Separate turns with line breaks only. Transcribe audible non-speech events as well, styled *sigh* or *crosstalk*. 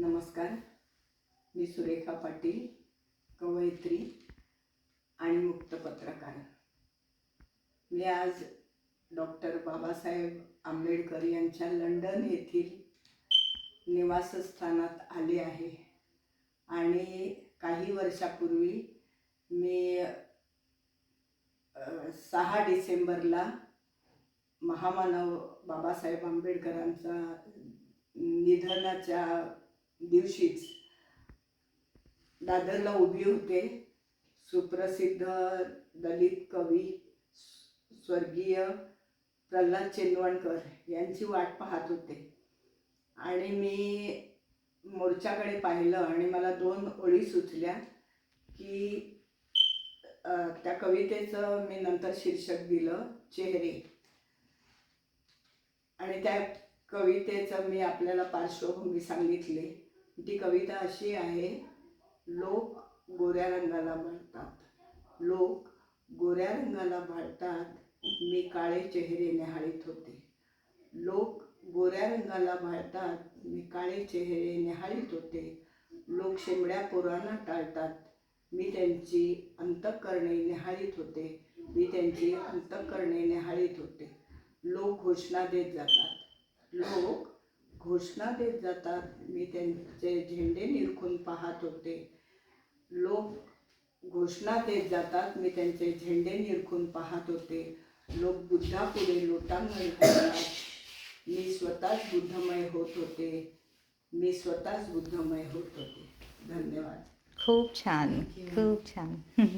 नमस्कार. मी सुरेखा पाटील कवयित्री आणि मुक्त पत्रकार. मी आज डॉक्टर बाबासाहेब आंबेडकर यांच्या लंडन येथील निवासस्थानात आले आहे. आणि काही वर्षापूर्वी मी सहा डिसेंबरला महामानव बाबासाहेब आंबेडकरांचा निधनाच्या दिवशीच. दादरला उभी होते. सुप्रसिद्ध दलित कवी स्वर्गीय प्रल्हाद चिंदवणकर यांची वाट पाहत होते. आणि मी मोर्चाकडे पाहिलं आणि मला दोन ओळी सुचल्या की त्या कवितेचं मी नंतर शीर्षक दिलं चेहरे. आणि त्या कवितेचं मी आपल्याला पार्श्वभूमी सांगितली. ती कविता अशी आहे लोक गोऱ्या रंगाला भाळतात लोक गोऱ्या रंगाला भाळतात मी काळे चेहरे निहाळीत होते. लोक गोऱ्या रंगाला भाळतात मी काळे चेहरे निहाळीत होते. लोक शेंबड्या पोरांना टाळतात. मी त्यांची अंतःकरणे निहाळीत होते. मी त्यांची अंतःकरणे निहाळीत होते. लोक घोषणा देत जातात. लोक घोषणा देत जातात. मी त्यांचे झेंडे निरखून पाहत होते. लोक घोषणा देत जातात. मी त्यांचे झेंडे निरखून पाहत होते. लोक बुद्धापुढे लोटांगण घालतात मी स्वतःच बुद्धमय होत होते. मी स्वतःच बुद्धमय होत होते. धन्यवाद.
खूप छान. खूप छान. *laughs*